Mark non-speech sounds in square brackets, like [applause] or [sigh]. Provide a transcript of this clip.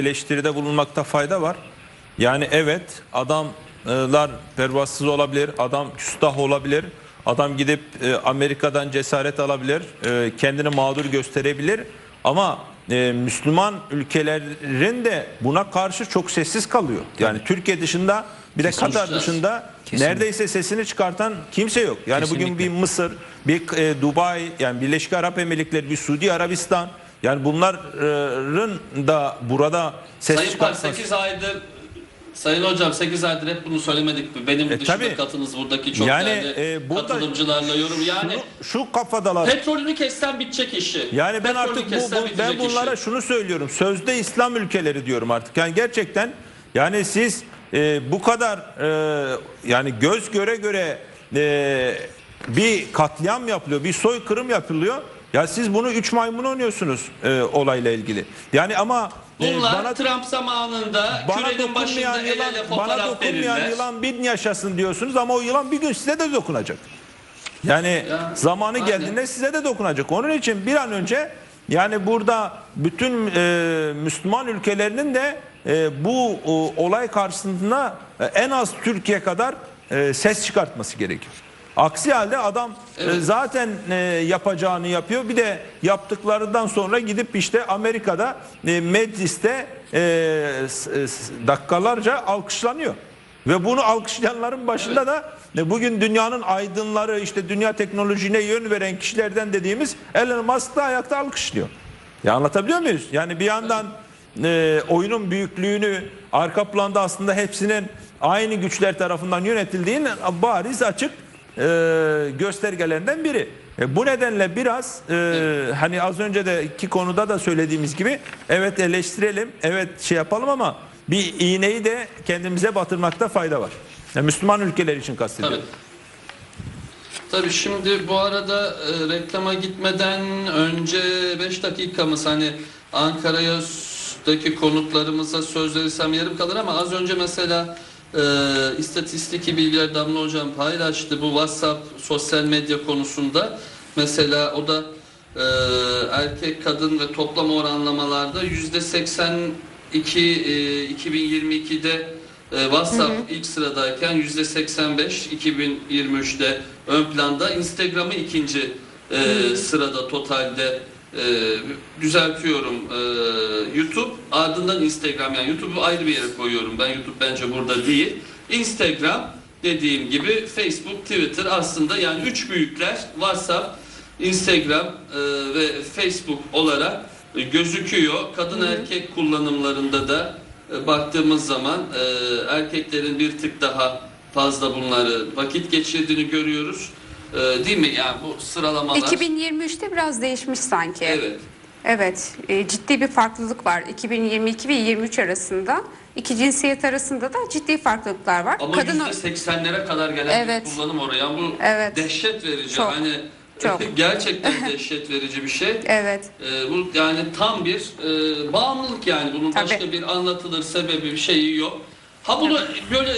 eleştiride bulunmakta fayda var. Yani evet adamlar pervasız olabilir, adam küstah olabilir, adam gidip e, Amerika'dan cesaret alabilir, e, kendini mağdur gösterebilir. Ama e, Müslüman ülkelerin de buna karşı çok sessiz kalıyor. Yani Türkiye dışında bir de Katar dışında Kesinlikle. neredeyse sesini çıkartan kimse yok. Yani bugün Kesinlikle. bir Mısır, bir Dubai, yani Birleşik Arap Emirlikleri, bir Suudi Arabistan yani bunların da burada ses Sayın çıkartması. 8 aydır Sayın Hocam 8 aydır hep bunu söylemedik mi? Benim E, dışında tabii. katınız buradaki çok Yani, değerli e, burada- katılımcılarla yorum. Yani Şu, şu kafadalar. petrolünü kessen bitecek işi. Yani ben Petrolünü artık bu, bu- ben bunlara işi. şunu söylüyorum. Sözde İslam ülkeleri diyorum artık. Yani gerçekten yani siz e, bu kadar e, yani göz göre göre e, bir katliam yapılıyor, bir soykırım yapılıyor. Ya siz bunu üç maymun oynuyorsunuz e, olayla ilgili. Yani ama e, Bunlar bana Trump zamanında bana kürenin başında el yılan, ele bana fotoğraf dokunmayan verirler. yılan bin yaşasın diyorsunuz ama o yılan bir gün size de dokunacak. Yani Ya, zamanı aynen. geldiğinde size de dokunacak. Onun için bir an önce yani burada bütün e, Müslüman ülkelerinin de e, bu o, olay karşısında e, en az Türkiye kadar e, ses çıkartması gerekiyor. Aksi halde adam e, zaten e, yapacağını yapıyor. Bir de yaptıklarından sonra gidip işte Amerika'da e, mecliste dakikalarca alkışlanıyor. Ve bunu alkışlayanların başında da e, bugün dünyanın aydınları işte dünya teknolojine yön veren kişilerden dediğimiz Elon Musk da ayakta alkışlıyor. Ya anlatabiliyor muyuz? Yani bir yandan e, oyunun büyüklüğünü arka planda aslında hepsinin aynı güçler tarafından yönetildiğinin bariz açık e, göstergelerinden biri. E, bu nedenle biraz e, hani az önce de iki konuda da söylediğimiz gibi evet eleştirelim, evet şey yapalım ama bir iğneyi de kendimize batırmakta fayda var. Yani Müslüman ülkeler için kastediyorum. Tabii. Tabii şimdi bu arada e, reklama gitmeden önce 5 dakikamız hani Ankara'daki konutlarımıza söz verirsem yarım kalır ama az önce mesela e, istatistiki bilgiler Damla Hocam paylaştı bu WhatsApp sosyal medya konusunda. Mesela o da e, erkek kadın ve toplam oranlamalarda yüzde 82 e, 2022'de e, WhatsApp ilk sıradayken yüzde 85 2023'te ön planda. Instagram'ı ikinci e, sırada totalde e, düzeltiyorum. E, YouTube ardından Instagram. Yani YouTube'u ayrı bir yere koyuyorum. Ben YouTube bence burada değil. Instagram dediğim gibi Facebook Twitter aslında yani üç büyükler WhatsApp Instagram e, ve Facebook olarak e, gözüküyor. Kadın erkek kullanımlarında da e, baktığımız zaman e, erkeklerin bir tık daha fazla bunları vakit geçirdiğini görüyoruz. E, değil mi? Yani bu sıralamalar. 2023'te biraz değişmiş sanki. Evet. Evet, e, ciddi bir farklılık var 2022 ve 23 arasında. İki cinsiyet arasında da ciddi farklılıklar var. Ama Kadın yüzde seksenlere kadar gelen Evet. bir kullanım oraya. Yani bu Evet. dehşet verici. Çok. Hani Çok. [laughs] gerçekten [laughs] dehşet verici bir şey. Evet. E, bu yani tam bir e, bağımlılık yani. Bunun Tabii. başka bir anlatılır sebebi bir şeyi yok. Ha bunu böyle